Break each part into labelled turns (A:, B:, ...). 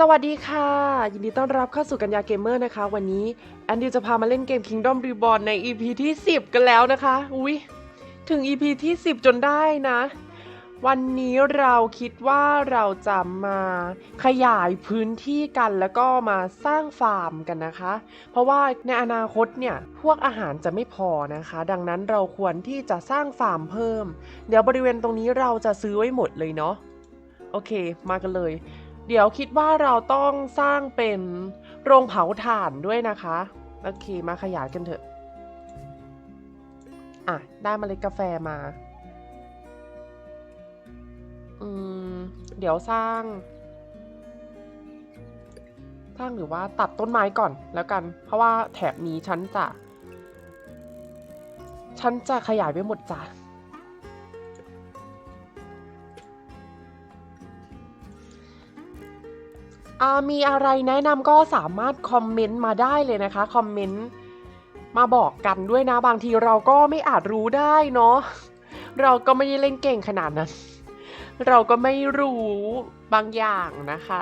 A: สวัสดีค่ะ ยินดีต้อนรับเข้าสู่กัญญาเกมเมอร์นะคะ วันนี้แอนดิวจะพามาเล่นเกม Kingdom Reborn ใน EP ที่ 10 กันแล้วนะคะ อุ๊ย ถึง EP ที่ 10 จนได้นะ วันนี้เราคิดว่าเราจะมาขยายพื้นที่กันแล้วก็มาสร้างฟาร์มกันนะคะ เพราะว่าในอนาคตเนี่ยพวกอาหารจะไม่พอนะคะ ดังนั้นเราควรที่จะสร้างฟาร์มเพิ่ม เดี๋ยวบริเวณตรงนี้เราจะซื้อไว้หมดเลยเนาะ โอเค มากันเลย เดี๋ยวคิดว่าเราต้องสร้างเป็นโรงเผาถ่านด้วยนะคะ โอเคมาขยายกันเถอะ อะ ได้เมล็ดกาแฟมาอืมเดี๋ยวสร้าง สร้างหรือว่าตัดต้นไม้ก่อนแล้วกัน เพราะว่าแถบนี้ฉันจะ ฉันจะขยายไปหมดจ้ะ มีอะไรแนะนำก็สามารถคอมเมนต์มาได้เลยนะคะ คอมเมนต์มาบอกกันด้วยนะ บางทีเราก็ไม่อาจรู้ได้เนาะ เราก็ไม่ได้เล่นเก่งขนาดนั้น เราก็ไม่รู้บางอย่างนะคะ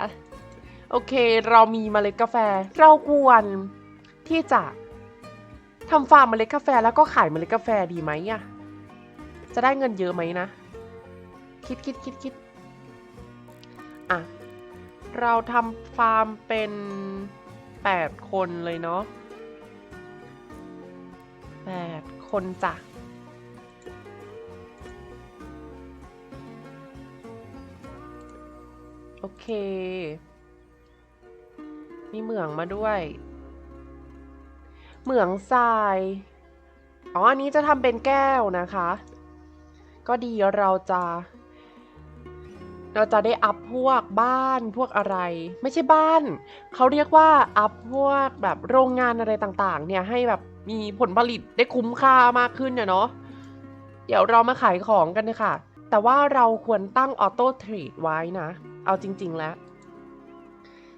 A: โอเค เรามีเมล็ดกาแฟ เราควรที่จะทำฟาร์มเมล็ดกาแฟแล้วก็ขายเมล็ดกาแฟดีไหมอะจะได้เงินเยอะไหมนะ คิดคิดคิดคิดอะ เราทำฟาร์มเป็น 8 คนเลยเนาะ8คนจ้ะโอเค มีเหมืองมาด้วย เหมืองทราย อ๋อ อันนี้จะทำเป็นแก้วนะคะ ก็ดีเราจะ เราจะได้อัพพวกบ้านพวกอะไร ไม่ใช่บ้าน เขาเรียกว่าอัพพวกแบบโรงงานอะไรต่างๆ เนี่ยให้แบบมีผลผลิตได้คุ้มค่ามากขึ้นเนาะเดี๋ยวเรามาขายของกันเลยค่ะแต่ว่าเราควรตั้งออโต้เทรดไว้นะ เอาจริง ๆ แล้ว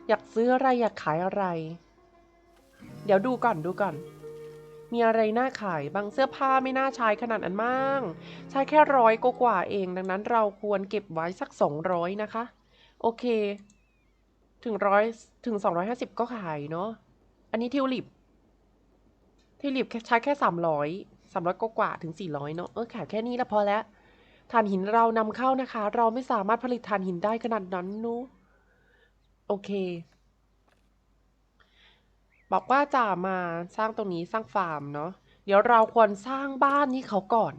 A: อยากซื้ออะไรอยากขายอะไร เดี๋ยวดูก่อนดูก่อน มีอะไรน่าขายบางเสื้อผ้าไม่น่าใช้ขนาดนั้นมั่งใช้แค่ร้อยกว่าเอง ดังนั้นเราควรเก็บไว้สัก200นะคะ โอเค ถึงร้อยถึง250ก็ขายเนาะอันนี้ทิวลิปทิวลิปใช้แค่300 300กว่าถึง400เนาะเออขายแค่นี้ล้วพอแล้วถ่านหินเรานำเข้านะคะ เราไม่สามารถผลิตถ่านหินได้ขนาดนั้นนู้โอเค บอกว่าจะมาสร้างตรงนี้สร้างฟาร์มเนาะเดี๋ยวเราควรสร้างบ้านนี้เขาก่อน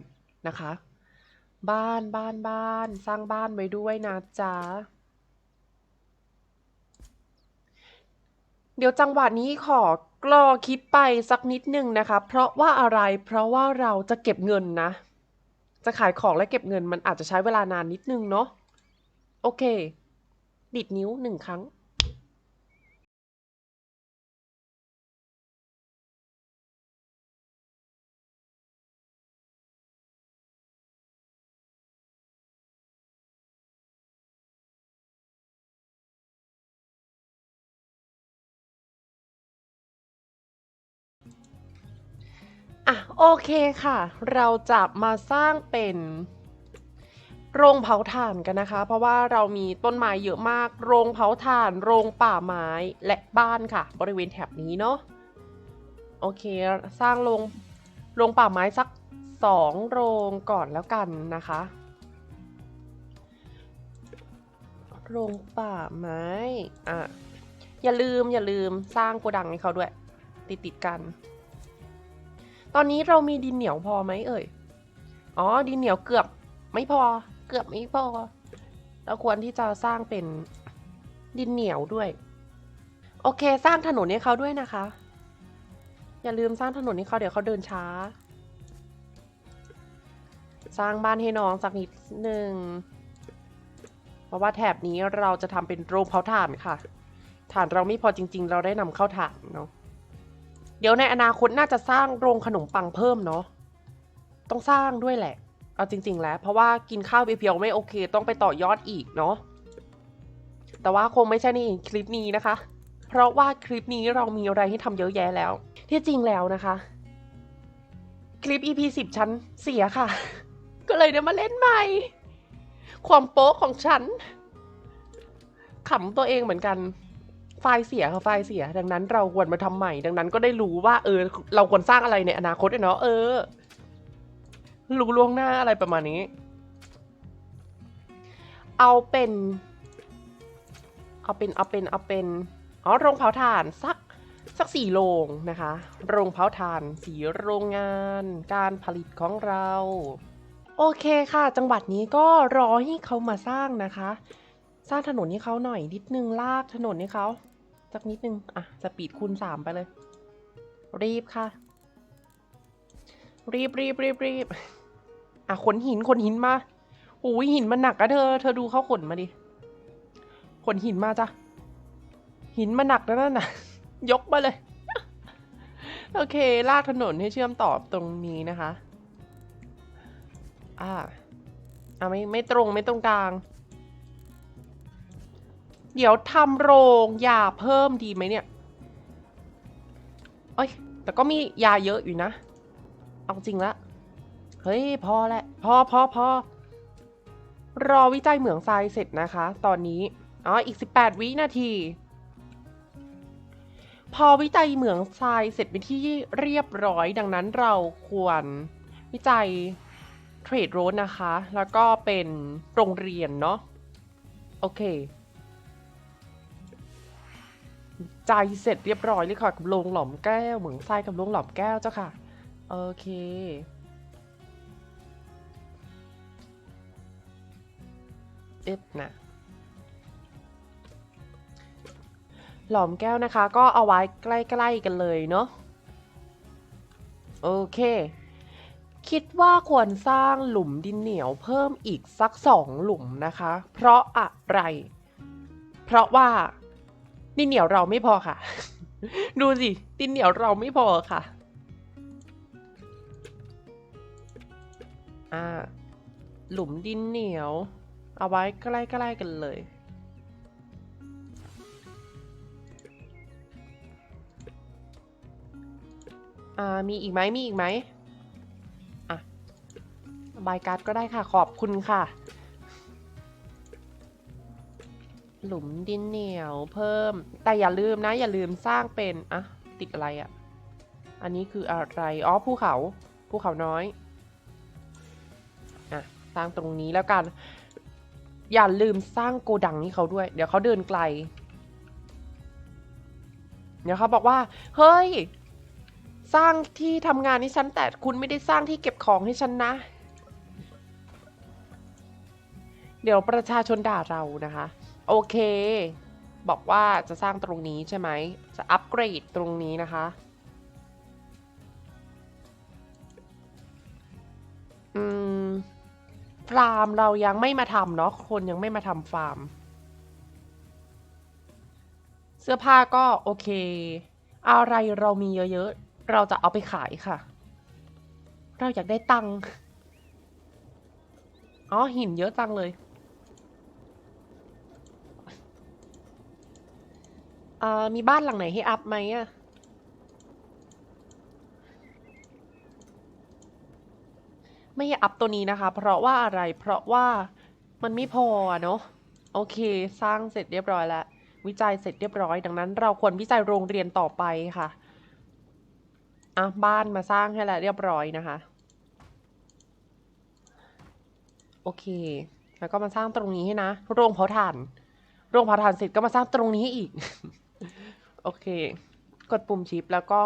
A: นะคะ บ้านบ้านบ้านสร้างบ้านไว้ด้วยนะจ๊ะเดี๋ยวจังหวะนี้ขอกรอคลิปไปสักนิดหนึ่งนะคะ เพราะว่าอะไรเพราะว่าเราจะเก็บเงินนะ จะขายของและเก็บเงินมันอาจจะใช้เวลานานนิดนึงเนาะโอเค ดิดนิ้วหนึ่งครั้ง อะโอเคค่ะ เราจะมาสร้างเป็นโรงเผาถ่านกันนะคะ เพราะว่าเรามีต้นไม้เยอะมาก โรงเผาถ่าน โรงป่าไม้และบ้านค่ะ บริเวณแถบนี้เนาะโอเค สร้างโรงโรงป่าไม้สักสองโรงก่อนแล้วกันนะคะ โรงป่าไม้อะอย่าลืมอย่าลืมสร้างโกดังให้เขาด้วย ติดติดกัน ตอนนี้เรามีดินเหนียวพอไหมเอ่ย อ๋อ ดินเหนียวเกือบไม่พอ เกือบไม่พอ เราควรที่จะสร้างเป็นดินเหนียวด้วย โอเค สร้างถนนให้เขาด้วยนะคะ อย่าลืมสร้างถนนให้เขาเดี๋ยวเขาเดินช้า สร้างบ้านให้น้องสักนิดหนึ่ง เพราะว่าแถบนี้เราจะทำเป็นโรงเผาถ่านค่ะ ถ่านเราไม่พอจริง ๆ เราได้นำเข้าถ่านเนาะ เดี๋ยวในอนาคตน่าจะสร้างโรงขนมปังเพิ่มเนาะ ต้องสร้างด้วยแหละ เอาจริง ๆ แล้ว เพราะว่ากินข้าวเพียวๆไม่โอเค ต้องไปต่อยอดอีกเนาะ แต่ว่าคงไม่ใช่ในคลิปนี้นะคะ เพราะว่าคลิปนี้เรามีอะไรให้ทำเยอะแยะแล้ว ที่จริงแล้วนะคะ คลิป EP 10ฉันเสียค่ะ ก็เลยได้มาเล่นใหม่ ความโป๊ะของฉันขำตัวเองเหมือนกัน ไฟล์เสียค่ะไฟล์เสีย ดังนั้นเราควรมาทำใหม่ ดังนั้นก็ได้รู้ว่า เออ เราควรสร้างอะไรในอนาคตเนาะเออ รู้ล่วงหน้าอะไรประมาณนี้ เอาเป็น เอาเป็นเอาเป็นเอาเป็นอ๋อโรงเผาถ่านสักสักสี่โรงนะคะ โรงเผาถ่านสีโรงงาน การผลิตของเรา โอเคค่ะ จังหวัดนี้ก็รอให้เขามาสร้างนะคะ สร้างถนนให้เขาหน่อยนิดนึงลากถนนให้เขาสักนิดนึง อะ สปีดคูณสามไปเลย รีบค่ะ รีบรีบรีบรีบอะขนหินขนหินมาโอ้ยหินมันหนักอะเธอ เธอดูเขาขนมาดิ ขนหินมาจ้ะ หินมันหนักนะนั่นน่ะ ยกมาเลย โอเค ลากถนนให้เชื่อมต่อตรงนี้นะคะ อ่าอ่าไม่ไม่ตรงไม่ตรงกลาง เดี๋ยวทำโรงยาเพิ่มดีไหมเนี่ยเอ้ย แต่ก็มียาเยอะอยู่นะ เอาจริงละ เฮ้ย พอแหละ พอพอพอรอวิจัยเหมืองทรายเสร็จนะคะ ตอนนี้ อ๋อ อีก 18 วินาที พอวิจัยเหมืองทรายเสร็จไปนที่เรียบร้อย ดังนั้นเราควรวิจัยเทรดโรดนะคะ แล้วก็เป็นโรงเรียนเนาะ โอเค ใจเสร็จเรียบร้อยเลยค่ะกับโรงหลอมแก้วเหมืองทรายกับโรงหลอมแก้วเจ้าค่ะ โอเค เอ็ดนะหลอมแก้วนะคะ ก็เอาไว้ใกล้ๆกันเลยเนาะโอเค คิดว่าควรสร้างหลุมดินเหนียวเพิ่มอีกสักสองหลุมนะคะ เพราะอะไร เพราะว่า ดินเหนียวเราไม่พอค่ะ ดูสิดินเหนียวเราไม่พอค่ะ อ่า หลุมดินเหนียว เอาไว้ใกล้ๆกันเลย อ่า มีอีกไหมมีอีกไหมอะบายการ์ดก็ได้ค่ะขอบคุณค่ะ หลุมดินเหนียวเพิ่ม แต่อย่าลืมนะ อย่าลืมสร้างเป็นอะติดอะไรอะ่ะอันนี้คืออะไร อ๋อภูเขาภูเขาน้อยอะสร้างตรงนี้แล้วกัน อย่าลืมสร้างโกดังให้เขาด้วย เดี๋ยวเขาเดินไกล เดี๋ยวเขาบอกว่า เฮ้ย สร้างที่ทำงานให้ฉันแต่คุณไม่ได้สร้างที่เก็บของให้ฉันนะ เดี๋ยวประชาชนด่าเรานะคะ โอเค บอกว่าจะสร้างตรงนี้ใช่ไหม จะอัปเกรดตรงนี้นะคะ อืม ฟาร์มเรายังไม่มาทำเนาะ คนยังไม่มาทำฟาร์ม เสื้อผ้าก็โอเค อะไรเรามีเยอะๆ เราจะเอาไปขายค่ะ เราอยากได้ตังค์ อ๋อ หินเยอะจังเลย อ่ามีบ้านหลังไหนให้อัพไหมอะไม่อยากอัพตัวนี้นะคะ เพราะว่าอะไร เพราะว่ามันไม่พอเนาะ โอเค สร้างเสร็จเรียบร้อยแล้ว วิจัยเสร็จเรียบร้อย ดังนั้น เราควรวิจัยโรงเรียนต่อไปค่ะ อะ บ้านมาสร้างให้แล้วเรียบร้อยนะคะ โอเค แล้วก็มาสร้างตรงนี้ให้นะ โรงเผาถ่าน โรงเผาถ่านเสร็จก็มาสร้างตรงนี้อีก โอเค กดปุ่มชิปแล้วก็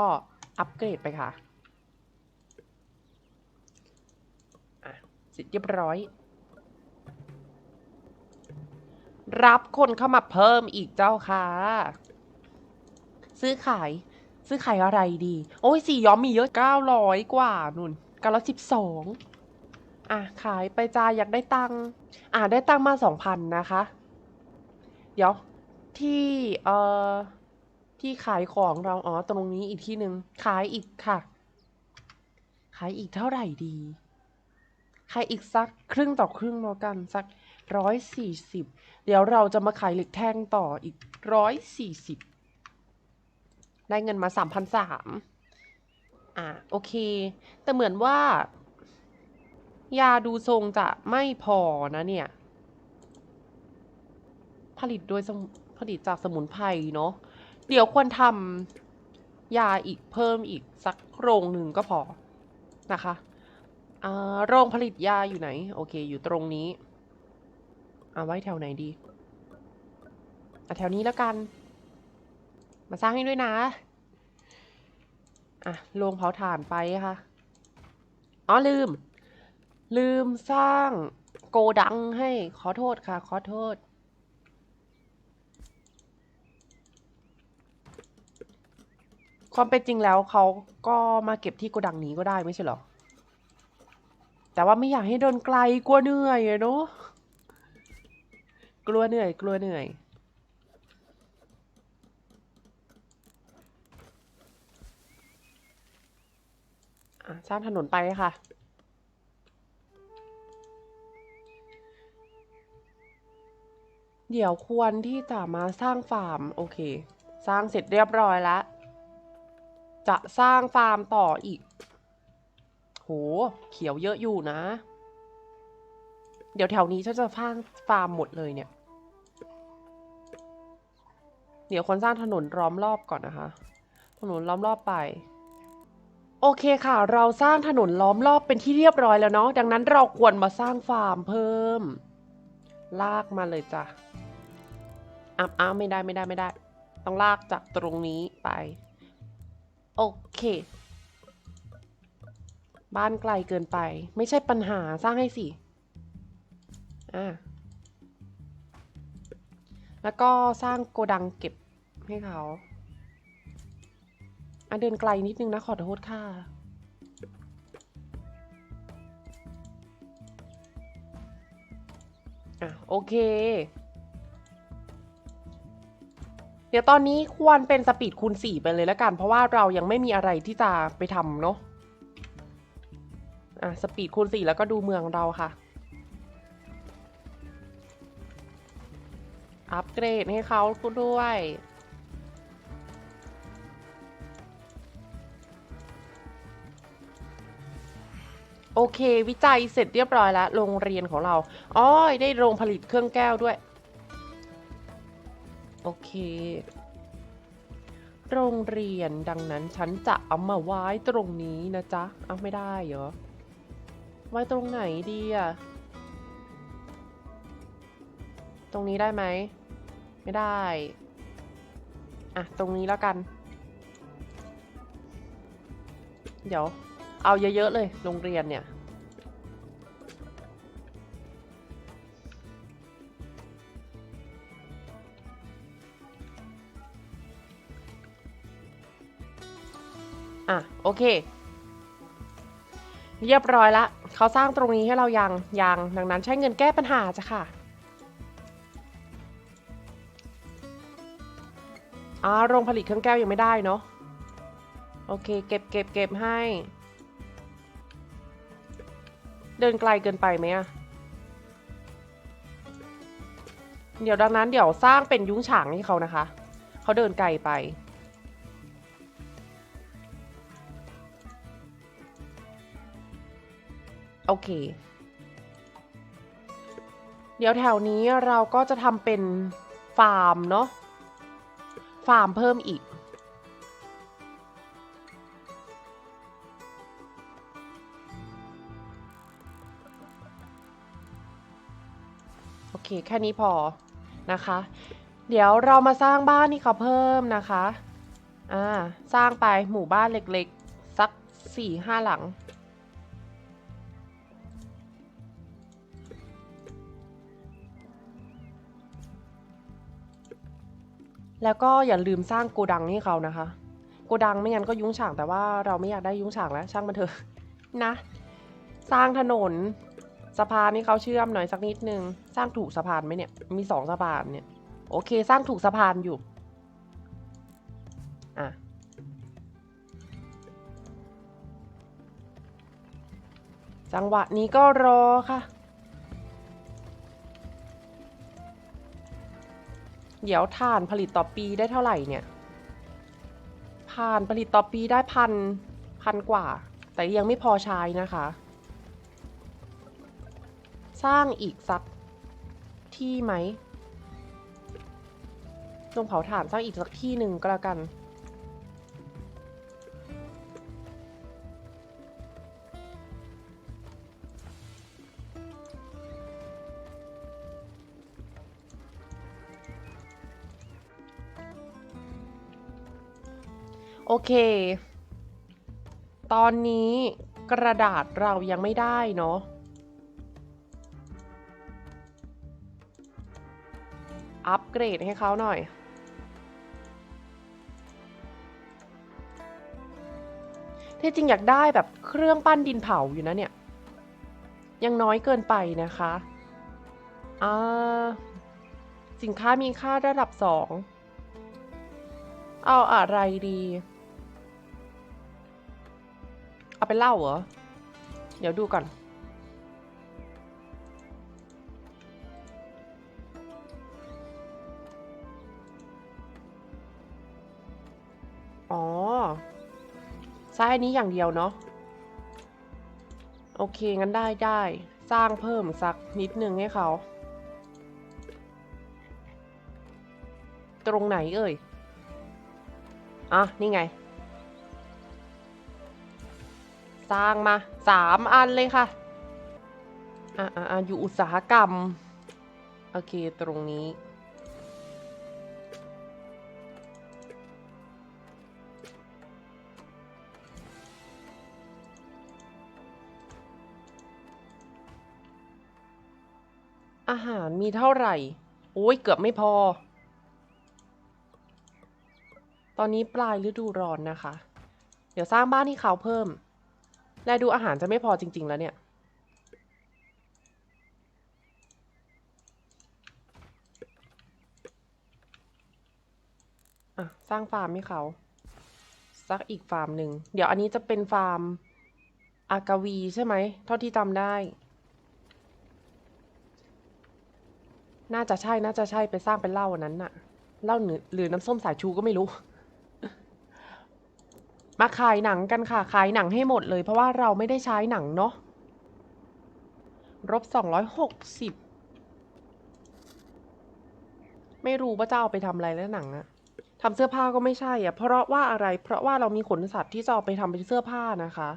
A: อัปเกรดไปค่ะอะเสร็จเรียบร้อย รับคนเข้ามาเพิ่มอีกเจ้าค่ะ ซื้อขาย ซื้อขายอะไรดี โอ้ยสีย้อมมีเยอะเก้าร้อยกว่านุ่นเก้าร้อยสิบสองอะ ขายไปจ้าอยากได้ตังค์อะ ได้ตังค์มาสองพันนะคะ เดี๋ยว ที่ เอ่อ ที่ขายของเราอ๋อตรงนี้อีกที่หนึ่งขายอีกค่ะ ขายอีกเท่าไหร่ดี ขายอีกสักครึ่งต่อครึ่งแล้วกันสักร้อยสี่สิบเดี๋ยวเราจะมาขายเหล็กแท่งต่ออีกร้อยสี่สิบได้เงินมาสามพันสามอะโอเค แต่เหมือนว่า ยาดูทรงจะไม่พอนะเนี่ย ผลิตโดยผลิตจากสมุนไพรเนาะ เดี๋ยวควรทำยาอีกเพิ่มอีกสักโรงหนึ่งก็พอนะคะอ่าโรงผลิตยาอยู่ไหน โอเค อยู่ตรงนี้เอาไว้แถวไหนดีอแถวนี้แล้วกัน มาสร้างให้ด้วยนะ อะโรงเผาถ่านไปค่ะ อ๋อลืม ลืมสร้างโกดังให้ขอโทษค่ะ ขอโทษ ความเป็นจริงแล้วเขาก็มาเก็บที่โกดังนี้ก็ได้ไม่ใช่หรอ แต่ว่าไม่อยากให้เดินไกลกลัวเหนื่อยเนาะกลัวเหนื่อย กลัวเหนื่อย สร้างถนนไปค่ะ เดี๋ยวควรที่จะมาสร้างฟาร์ม โอเค สร้างเสร็จเรียบร้อยแล้ว จะสร้างฟาร์มต่ออีก โห เขียวเยอะอยู่นะ เดี๋ยวแถวนี้ฉันจะสร้างฟาร์มหมดเลยเนี่ย เดี๋ยวคนสร้างถนนล้อมรอบก่อนนะคะ ถนนล้อมรอบไป โอเคค่ะ เราสร้างถนนล้อมรอบเป็นที่เรียบร้อยแล้วเนาะ ดังนั้นเราควรมาสร้างฟาร์มเพิ่ม ลากมาเลยจ้ะอ้าวอ้าวไม่ได้ไม่ได้ไม่ได้ ต้องลากจากตรงนี้ไป โอเค บ้านไกลเกินไป ไม่ใช่ปัญหาสร้างให้สิ อ่า แล้วก็สร้างโกดังเก็บให้เขาอะเดินไกลนิดนึงนะขอโทษค่ะอะโอเค เดี๋ยวตอนนี้ควรเป็นสปีดคูณ 4 ไปเลยแล้วกัน เพราะว่าเรายังไม่มีอะไรที่จะไปทำเนาะอะสปีดคูณ 4 แล้วก็ดูเมืองเราค่ะ อัปเกรดให้เขาด้วยโอเค วิจัยเสร็จเรียบร้อยแล้ว โรงเรียนของเราอ๋อย ได้โรงผลิตเครื่องแก้วด้วย โอเค โรงเรียนดังนั้นฉันจะเอามาไว้ตรงนี้นะจ๊ะ เอาไม่ได้เหรอ ไว้ตรงไหนดีอะตรงนี้ได้ไหม ไม่ได้ อะ ตรงนี้แล้วกัน เดี๋ยว เอาเยอะๆเลย โรงเรียนเนี่ย อะโอเค เรียบร้อยละเขาสร้างตรงนี้ให้เรายังยังดังนั้นใช้เงินแก้ปัญหาจ้ะค่ะอ่าโรงผลิตเครื่องแก้วยังไม่ได้เนาะโอเค เก็บเก็บเก็บให้ เดินไกลเกินไปไหมอะเดี๋ยวดังนั้นเดี๋ยวสร้างเป็นยุ้งฉางให้เขานะคะ เขาเดินไกลไป เค เดี๋ยวแถวนี้เราก็จะทำเป็นฟาร์มเนาะ ฟาร์มเพิ่มอีก โอเค แค่นี้พอนะคะ เดี๋ยวเรามาสร้างบ้านที่เขาเพิ่มนะคะ อ่า สร้างไปหมู่บ้านเล็กๆ สักสี่ห้าหลัง แล้วก็อย่าลืมสร้างโกดังให้เขานะคะ โกดังไม่งั้นก็ยุ้งฉางแต่ว่าเราไม่อยากได้ยุ้งฉางแล้วช่างมันเถอะนะ สร้างถนนสะพานให้เขาเชื่อมหน่อยสักนิดนึง สร้างถูกสะพานไหมเนี่ย มีสองสะพานเนี่ย โอเค สร้างถูกสะพานอยู่ อะ จังหวะนี้ก็รอค่ะ เดี๋ยวถ่านผลิตต่อปีได้เท่าไหร่เนี่ยผ่านผลิตต่อปีได้พันพันกว่า แต่ยังไม่พอใช้นะคะ สร้างอีกสักที่ไหมลงเผาถ่านสร้างอีกสักที่หนึ่งก็แล้วกัน โอเค ตอนนี้กระดาษเรายังไม่ได้เนาะอัปเกรดให้เขาหน่อย ที่จริงอยากได้แบบเครื่องปั้นดินเผาอยู่นะเนี่ย ยังน้อยเกินไปนะคะอ่าสินค้ามีค่าระดับสอง เอาอะไรดี เอาไปเล่าเหรอ เดี๋ยวดูก่อน อ๋อใช้อันนี้อย่างเดียวเนาะ โอเค งั้นได้ได้ สร้างเพิ่มสักนิดนึงให้เขา ตรงไหนเอ่ย อะ นี่ไง สร้างมาสามอันเลยค่ะ อะอะอะอยู่อุตสาหกรรม โอเคตรงนี้ อาหารมีเท่าไหร่ โอ้ยเกือบไม่พอ ตอนนี้ปลายฤดูร้อนนะคะ เดี๋ยวสร้างบ้านให้เขาเพิ่ม และดูอาหารจะไม่พอจริง ๆ แล้วเนี่ย อะ สร้างฟาร์มให้เขาสักอีกฟาร์มหนึ่ง เดี๋ยวอันนี้จะเป็นฟาร์ม อากาวีใช่ไหม เท่าที่จำได้ น่าจะใช่ น่าจะใช่ไปสร้างเป็นเหล้าอันนั้นน่ะ เหล้าหรือน้ำส้มสายชูก็ไม่รู้ มาขายหนังกันค่ะ ขายหนังให้หมดเลย เพราะว่าเราไม่ได้ใช้หนังเนาะลบสองร้อยหกสิบไม่รู้ว่าจะเอาไปทำอะไรแล้วหนังอะทำเสื้อผ้าก็ไม่ใช่อะเพราะว่าอะไร เพราะว่าเรามีขนสัตว์ที่จะเอาไปทำเป็นเสื้อผ้านะคะ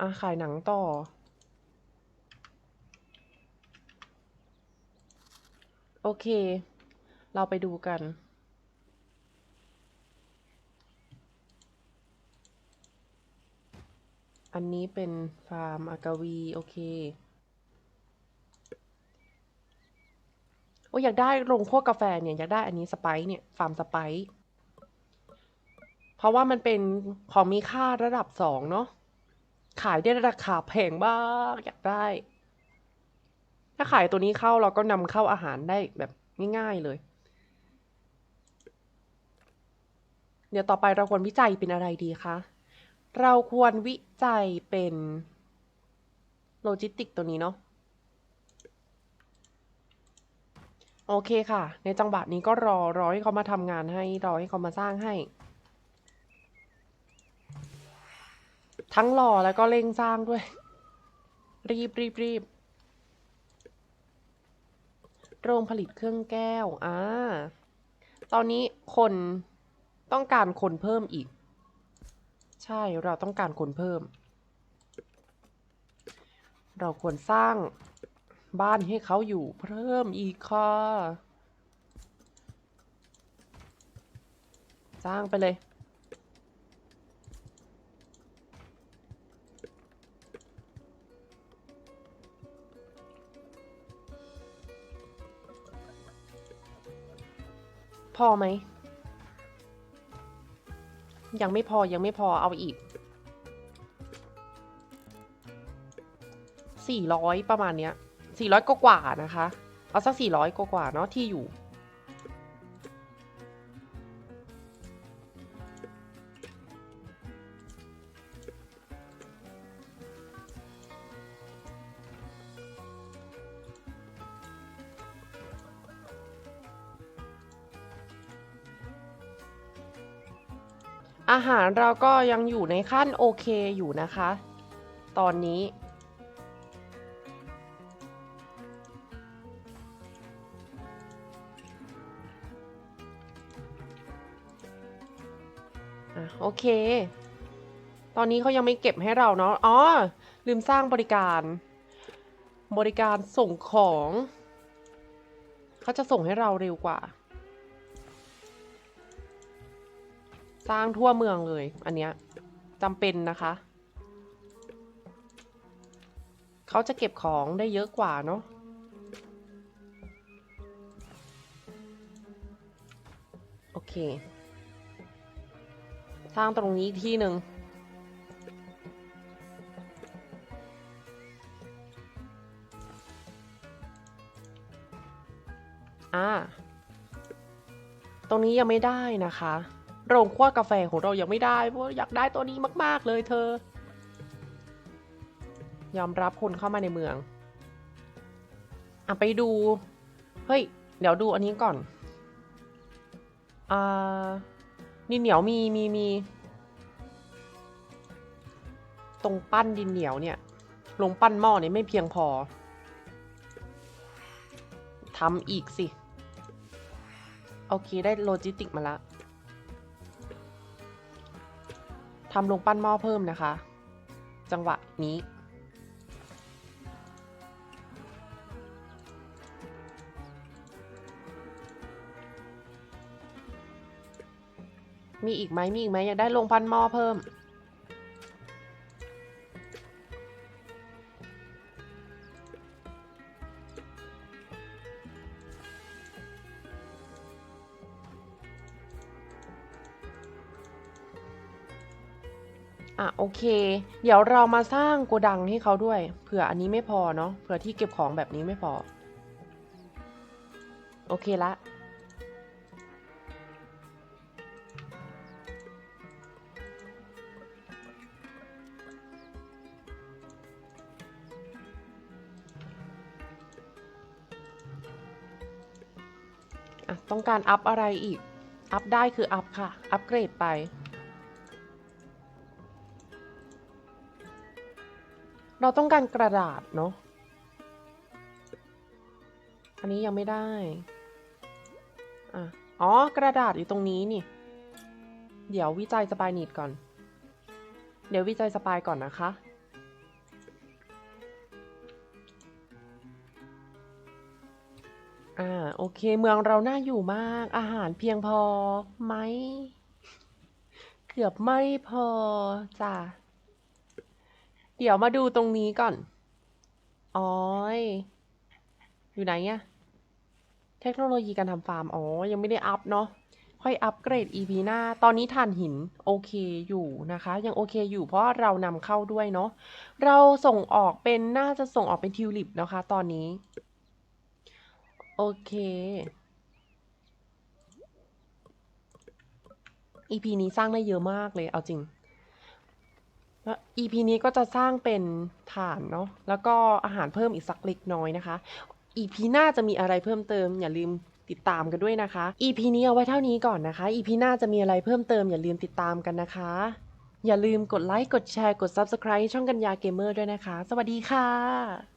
A: อะขายหนังต่อ โอเค เราไปดูกัน อันนี้เป็นฟาร์มอากาวี โอเค โอ้อยากได้โรงคั่วกาแฟเนี่ย อยากได้อันนี้สไปซ์เนี่ย ฟาร์มสไปซ์เพราะว่ามันเป็นของมีค่าระดับสองเนาะขายได้ราคาแพงมากอยากได้ ถ้าขายตัวนี้เข้าเราก็นำเข้าอาหารได้แบบง่ายๆเลย เดี๋ยวต่อไปเราควรวิจัยเป็นอะไรดีคะ เราควรวิจัยเป็นโลจิสติกตัวนี้เนาะโอเคค่ะ ในจังหวะนี้ก็รอรอให้เขามาทำงานให้ รอให้เขามาสร้างให้ ทั้งรอแล้วก็เร่งสร้างด้วย รีบรีบรีบโรงผลิตเครื่องแก้ว อ่า ตอนนี้คนต้องการคนเพิ่มอีก ใช่เราต้องการคนเพิ่ม เราควรสร้างบ้านให้เขาอยู่เพิ่มอีกค่ะสร้างไปเลย พอไหม ยังไม่พอยังไม่พอเอาอีกสี่ร้อยประมาณเนี้ยสี่ร้อยกว่านะคะ เอาสักสี่ร้อยกว่าเนาะที่อยู่ หารเราก็ยังอยู่ในขั้นโอเคอยู่นะคะ ตอนนี้ โอเค ตอนนี้เขายังไม่เก็บให้เราเนาะ อ๋อ ลืมสร้างบริการ บริการส่งของ เขาจะส่งให้เราเร็วกว่า สร้างทั่วเมืองเลย อันเนี้ยจำเป็นนะคะ เขาจะเก็บของได้เยอะกว่าเนาะโอเค สร้างตรงนี้ที่หนึ่งอ่า ตรงนี้ยังไม่ได้นะคะ โรงคั่วกาแฟของเรายังไม่ได้เพราะอยากได้ตัวนี้มาก ๆ เลยเธอ ยอมรับคนเข้ามาในเมืองอะไปดู เฮ้ย เดี๋ยวดูอันนี้ก่อน อ่า ดินเหนียวมีมีมี ตรงปั้นดินเหนียวเนี่ยลงปั้นหม้อเนี่ยไม่เพียงพอทำอีกสิ โอเค ได้โลจิสติกมาละ ทำลงปั้นหม้อเพิ่มนะคะ จังหวะนี้มีอีกไหมมีอีกไหมอยากได้ลงพันหม้อเพิ่ม เค เดี๋ยวเรามาสร้างโกดังให้เขาด้วย เผื่ออันนี้ไม่พอเนาะ เผื่อที่เก็บของแบบนี้ไม่พอ โอเคละอะต้องการอัพอะไรอีก อัพได้คืออัพค่ะ อัพเกรดไป เราต้องการกระดาษเนาะ อันนี้ยังไม่ได้อะอ๋อ กระดาษอยู่ตรงนี้นี่ เดี๋ยววิจัยสปายนิดก่อน เดี๋ยววิจัยสปายก่อนนะคะ อ่า โอเค เมืองเราน่าอยู่มาก อาหารเพียงพอไหม เกือบไม่พอจ้ะ เดี๋ยวมาดูตรงนี้ก่อนอ๋อยอยู่ไหนเนี่ยเทคโนโลยีการทำฟาร์ม อ๋อ ยังไม่ได้อัพเนาะ ค่อยอัปเกรด EP หน้า ตอนนี้ถ่านหินโอเคอยู่นะคะ ยังโอเคอยู่เพราะเรานำเข้าด้วยเนาะ เราส่งออกเป็นน่าจะส่งออกเป็นทิวลิปนะคะ ตอนนี้ โอเค EP นี้สร้างได้เยอะมากเลย เอาจริง แล้ว EP นี้ก็จะสร้างเป็นฐานเนาะแล้วก็อาหารเพิ่มอีกสักเล็กน้อยนะคะ EP หน้าจะมีอะไรเพิ่มเติม อย่าลืมติดตามกันด้วยนะคะ EP นี้เอาไว้เท่านี้ก่อนนะคะ EP หน้าจะมีอะไรเพิ่มเติม อย่าลืมติดตามกันนะคะ อย่าลืมกดไลค์กดแชร์กด Subscribe ช่องกัญญาเกมเมอร์ด้วยนะคะ สวัสดีค่ะ